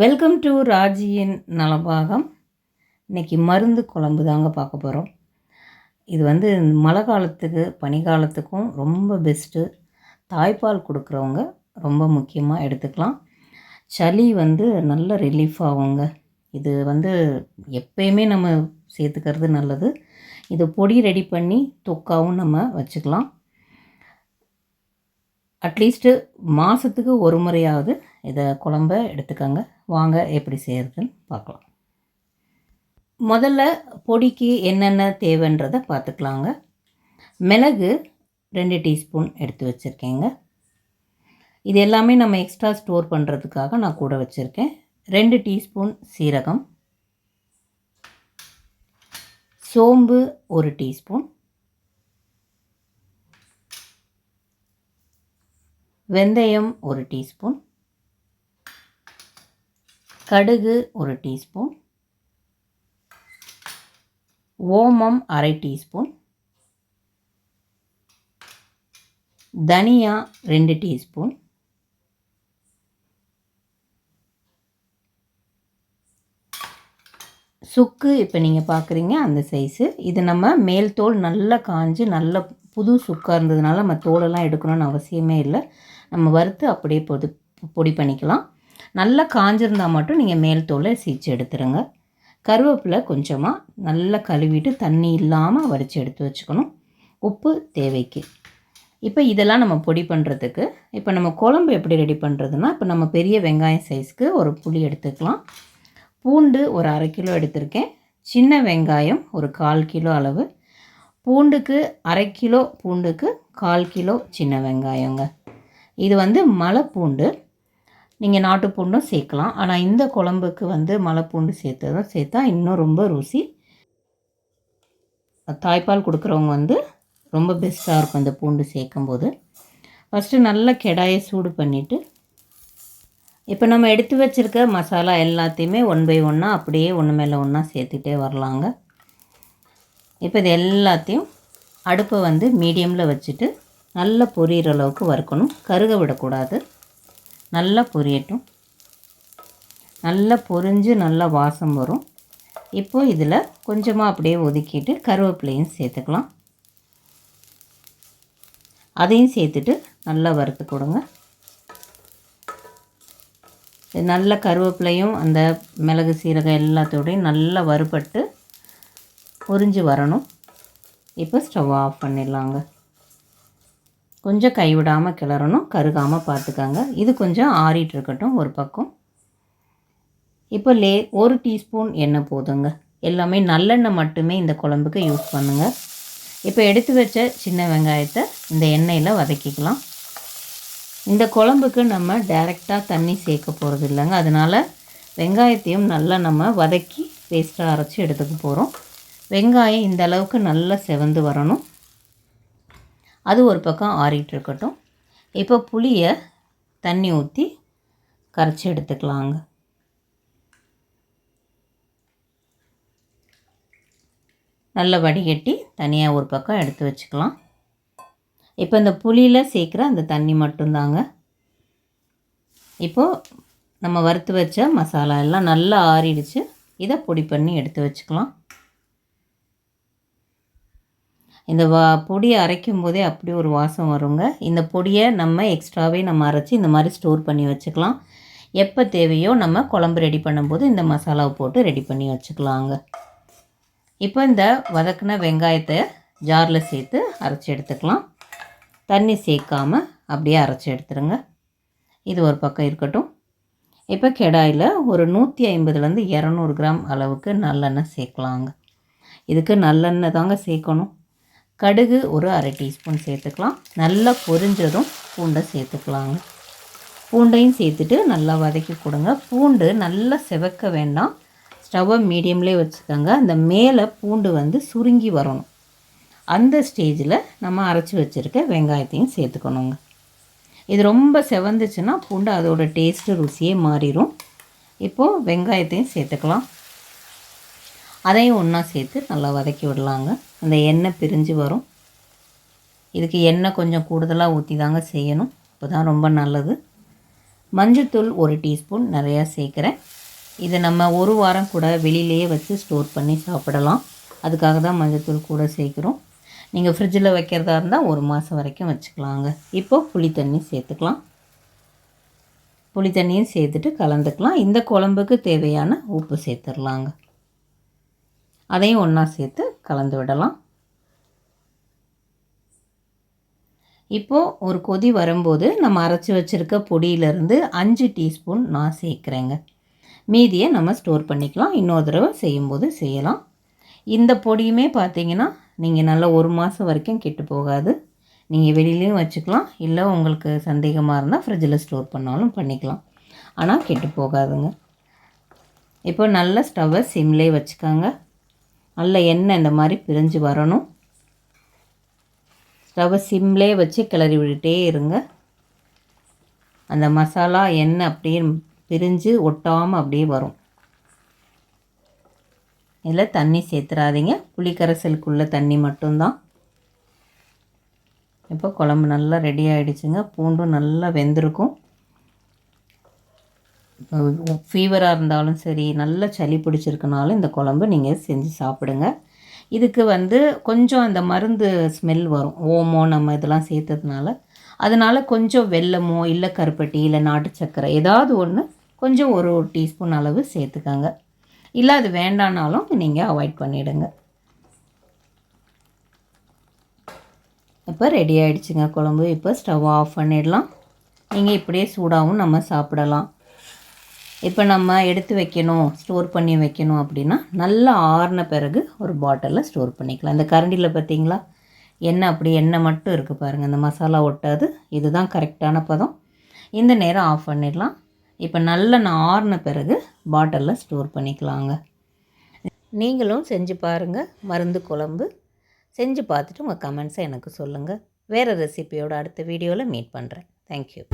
Welcome to ராஜியின் Nalabagam. இன்னைக்கு மருந்து குழம்பு தாங்க பார்க்க போகிறோம் இது வந்து மழை காலத்துக்கு பனிக்காலத்துக்கும் ரொம்ப பெஸ்ட்டு தாய்ப்பால் கொடுக்குறவங்க ரொம்ப முக்கியமாக எடுத்துக்கலாம். சளி வந்து நல்ல ரிலீஃப் ஆகுங்க. இது வந்து எப்பயுமே நம்ம சேர்த்துக்கிறது நல்லது. இது பொடி ரெடி பண்ணி தொக்காவும் நம்ம வச்சுக்கலாம். அட்லீஸ்ட்டு மாதத்துக்கு ஒரு முறையாவது இதை குழம்ப எடுத்துக்கோங்க. வாங்க எப்படி செய்கிறதுன்னு பார்க்கலாம். முதல்ல பொடிக்கு என்னென்ன தேவைன்றதை பார்த்துக்கலாங்க. மிளகு ரெண்டு டீஸ்பூன் எடுத்து வச்சுருக்கேங்க. இது எல்லாமே நம்ம எக்ஸ்ட்ரா ஸ்டோர் பண்ணுறதுக்காக நான் கூட வச்சுருக்கேன். ரெண்டு டீஸ்பூன் சீரகம். சோம்பு ஒரு டீஸ்பூன். வெந்தயம் ஒரு டீஸ்பூன். கடுகு ஒரு டீஸ்பூன். ஓமம் அரை டீஸ்பூன். தனியா ரெண்டு டீஸ்பூன். சுக்கு இப்போ நீங்கள் பார்க்குறீங்க அந்த சைஸு இது நம்ம மேல் தோல் நல்லா காஞ்சு நல்ல புது சுக்காக இருந்ததுனால நம்ம தோலெல்லாம் எடுக்கணும்னு அவசியமே இல்லை. நம்ம வறுத்து அப்படியே பொது பொடி பண்ணிக்கலாம். நல்லா காஞ்சிருந்தால் மட்டும் நீங்கள் மேல் தோலை சீச்சு எடுத்துருங்க. கருவேப்பிலை கொஞ்சமாக நல்லா கழுவிட்டு தண்ணி இல்லாமல் வடித்து எடுத்து வச்சுக்கணும். உப்பு தேவைக்கு. இப்போ இதெல்லாம் நம்ம பொடி பண்ணுறதுக்கு இப்போ நம்ம குழம்பு எப்படி ரெடி பண்ணுறதுன்னா இப்போ நம்ம பெரிய வெங்காயம் சைஸ்க்கு ஒரு புளி எடுத்துக்கலாம். பூண்டு ஒரு அரை கிலோ எடுத்திருக்கேன். சின்ன வெங்காயம் ஒரு கால் கிலோ அளவு. பூண்டுக்கு அரை கிலோ பூண்டுக்கு கால் கிலோ சின்ன வெங்காயங்க. இது வந்து மலைப்பூண்டு. நீங்கள் நாட்டு பூண்டும் சேர்க்கலாம். ஆனால் இந்த குழம்புக்கு வந்து மலைப்பூண்டு சேர்த்ததும் சேர்த்தா இன்னும் ரொம்ப ருசி. தாய்ப்பால் கொடுக்குறவங்க வந்து ரொம்ப பெஸ்ட்டாக இருக்கும் இந்த பூண்டு சேர்க்கும்போது. ஃபஸ்ட்டு நல்லா கெடாயை சூடு பண்ணிவிட்டு இப்போ நம்ம எடுத்து வச்சுருக்க மசாலா எல்லாத்தையுமே ஒன் பை ஒன்னாக அப்படியே ஒன்று மேலே ஒன்றா சேர்த்துட்டே வரலாங்க. இப்போ இது எல்லாத்தையும் அடுப்பை வந்து மீடியமில் வச்சுட்டு நல்லா பொரியிற அளவுக்கு வறுக்கணும். கருக விடக்கூடாது. நல்லா பொரியட்டும். நல்லா பொரிஞ்சு நல்லா வாசம் வரும். இப்போது இதில் கொஞ்சமாக அப்படியே ஒதுக்கிட்டு கருவேப்பிலையும் சேர்த்துக்கலாம். அதையும் சேர்த்துட்டு நல்லா வறுத்து கொடுங்க. நல்ல கருவேப்பிலையும் அந்த மிளகு சீரகம் எல்லாத்தோடையும் நல்லா வறுபட்டு பொரிஞ்சு வரணும். இப்போ ஸ்டவ் ஆஃப் பண்ணிடலாங்க. கொஞ்சம் கைவிடாமல் கிளறணும் கருகாமல் பார்த்துக்கோங்க. இது கொஞ்சம் ஆறிட்டு இருக்கட்டும் ஒரு பக்கம். இப்போ லே ஒரு டீஸ்பூன் எண்ணெய் போதுங்க. எல்லாமே நல்லெண்ணெய் மட்டுமே இந்த குழம்புக்கு யூஸ் பண்ணுங்கள் இப்போ எடுத்து வச்ச சின்ன வெங்காயத்தை இந்த எண்ணெயில் வதக்கிக்கலாம். இந்த குழம்புக்கு நம்ம டைரெக்டாக தண்ணி சேர்க்க போகிறது இல்லைங்க. அதனால் வெங்காயத்தையும் நல்லா நம்ம வதக்கி பேஸ்ட்டாக அரைச்சி எடுத்துக்க போகிறோம் வெங்காயம் இந்த அளவுக்கு நல்லா செவந்து வரணும். அது ஒரு பக்கம் ஆறிட்டு இருக்கட்டும். இப்போ புளியை தண்ணி ஊற்றி கரைச்சி எடுத்துக்கலாங்க. நல்லா வடிகட்டி தனியாக ஒரு பக்கம் எடுத்து வச்சுக்கலாம். இப்போ இந்த புளியில் சேர்க்குற அந்த தண்ணி மட்டும்தாங்க. இப்போது நம்ம வறுத்து வச்ச மசாலா எல்லாம் நல்லா ஆறிடுச்சு. இதை பொடி பண்ணி எடுத்து வச்சுக்கலாம். இந்த வா பொடியை அரைக்கும் போதே அப்படி ஒரு வாசம் வருங்க. இந்த பொடியை நம்ம எக்ஸ்ட்ராவே நம்ம அரைச்சி இந்த மாதிரி ஸ்டோர் பண்ணி வச்சுக்கலாம். எப்போ தேவையோ நம்ம குழம்பு ரெடி பண்ணும்போது இந்த மசாலாவை போட்டு ரெடி பண்ணி வச்சுக்கலாங்க. இப்போ இந்த வதக்கின வெங்காயத்தை ஜாரில் சேர்த்து அரைச்சி எடுத்துக்கலாம். தண்ணி சேர்க்காமல் அப்படியே அரைச்சி எடுத்துருங்க. இது ஒரு பக்கம் இருக்கட்டும். இப்போ கெடாயில் ஒரு நூற்றி ஐம்பதுலேருந்து இரநூறு கிராம் அளவுக்கு நல்லெண்ணெய் சேர்க்கலாங்க. இதுக்கு நல்லெண்ணெய் தாங்க சேர்க்கணும். கடுகு ஒரு அரை டீஸ்பூன் சேர்த்துக்கலாம். நல்லா பொரிஞ்சதும் பூண்டை சேர்த்துக்கலாங்க. பூண்டையும் சேர்த்துட்டு நல்லா வதக்கி கொடுங்க. பூண்டு நல்லா செவக்க வேண்டாம். ஸ்டவ்வை மீடியம்லேயே வச்சுக்கோங்க. அந்த மேலே பூண்டு வந்து சுருங்கி வரணும். அந்த ஸ்டேஜில் நம்ம அரைச்சி வச்சுருக்க வெங்காயத்தையும் சேர்த்துக்கணுங்க. இது ரொம்ப செவந்துச்சுன்னா பூண்டு அதோட டேஸ்ட்டு ருசியே மாறிடும் இப்போது வெங்காயத்தையும் சேர்த்துக்கலாம். அதையும் ஒன்றா சேர்த்து நல்லா வதக்கி விடலாங்க. அந்த எண்ணெய் பிரிஞ்சு வரும். இதுக்கு எண்ணெய் கொஞ்சம் கூடுதலாக ஊற்றி தாங்க செய்யணும். அப்போ தான் ரொம்ப நல்லது. மஞ்சத்தூள் ஒரு டீஸ்பூன் நிறையா சேர்க்குறேன். இதை நம்ம ஒரு வாரம் கூட வெளியிலேயே வச்சு ஸ்டோர் பண்ணி சாப்பிடலாம். அதுக்காக தான் மஞ்சத்தூள் கூட சேர்க்குறோம். நீங்கள் ஃப்ரிட்ஜில் வைக்கிறதா இருந்தால் ஒரு மாதம் வரைக்கும் வச்சுக்கலாங்க. இப்போது புளி தண்ணி சேர்த்துக்கலாம். புளி தண்ணியும் சேர்த்துட்டு கலந்துக்கலாம். இந்த குழம்புக்கு தேவையான உப்பு சேர்த்துடலாங்க. அதையும் ஒன்றா சேர்த்து கலந்து விடலாம். இப்போது ஒரு கொதி வரும்போது நம்ம அரைச்சி வச்சுருக்க பொடியிலேருந்து அஞ்சு டீஸ்பூன் நான் சேர்க்குறேங்க. மீதியை நம்ம ஸ்டோர் பண்ணிக்கலாம். இன்னொரு தடவை செய்யும்போது செய்யலாம். இந்த பொடியுமே பார்த்தீங்கன்னா நீங்கள் நல்லா ஒரு மாதம் வரைக்கும் கெட்டு போகாது. நீங்கள் வெளியிலையும் வச்சுக்கலாம். இல்லை உங்களுக்கு சந்தேகமாக இருந்தால் ஃப்ரிட்ஜில் ஸ்டோர் பண்ணாலும் பண்ணிக்கலாம். ஆனால் கெட்டு போகாதுங்க. இப்போ நல்ல ஸ்டவ்வை சிம்லே வச்சுக்காங்க. நல்ல எண்ணெய் இந்த மாதிரி பிரிஞ்சு வரணும். ஸ்டவ்வை சிம்லே வச்சு கிளறி விட்டுட்டே இருங்க. அந்த மசாலா எண்ணெய் அப்படியே பிரிஞ்சு ஒட்டாமல் அப்படியே வரும். இதில் தண்ணி சேர்த்துறாதீங்க. புளிக்கரைசலுக்குள்ளே தண்ணி மட்டும்தான். இப்போ குழம்பு நல்லா ரெடி ஆகிடுச்சுங்க பூண்டும் நல்லா வெந்திருக்கும். ஃபீவராக இருந்தாலும் சரி நல்ல சளி பிடிச்சிருக்கனாலும் இந்த குழம்பு நீங்கள் செஞ்சு சாப்பிடுங்க. இதுக்கு வந்து கொஞ்சம் அந்த மருந்து ஸ்மெல் வரும். ஓமோ நம்ம இதெல்லாம் சேர்த்ததுனால. அதனால் கொஞ்சம் வெல்லமோ இல்லை கருப்பட்டி இல்லை நாட்டு சக்கரை ஏதாவது ஒன்று கொஞ்சம் ஒரு டீஸ்பூன் அளவு சேர்த்துக்கோங்க. இல்லை அது வேண்டானாலும் நீங்கள் அவாய்ட் பண்ணிவிடுங்க இப்போ ரெடி ஆகிடுச்சுங்க குழம்பு. இப்போ ஸ்டவ் ஆஃப் பண்ணிடலாம். நீங்கள் இப்படியே சூடாகவும் நம்ம சாப்பிடலாம். இப்போ நம்ம எடுத்து வைக்கணும் ஸ்டோர் பண்ணி வைக்கணும் அப்படின்னா நல்லா ஆறின பிறகு ஒரு பாட்டிலில் ஸ்டோர் பண்ணிக்கலாம். இந்த கரண்டியில் பார்த்தீங்களா எண்ணெய் அப்படி எண்ணெய் மட்டும் இருக்குது பாருங்கள் இந்த மசாலா ஒட்டாது. இதுதான் கரெக்டான பதம். இந்த நேரம் ஆஃப் பண்ணிடலாம். இப்போ நல்ல நான் ஆறின பிறகு பாட்டிலில் ஸ்டோர் பண்ணிக்கலாங்க. நீங்களும் செஞ்சு பாருங்கள் மருந்து குழம்பு. செஞ்சு பார்த்துட்டு உங்கள் கமெண்ட்ஸை எனக்கு சொல்லுங்கள் வேறு ரெசிபியோட அடுத்த வீடியோவில் மீட் பண்ணுறேன் தேங்க்யூ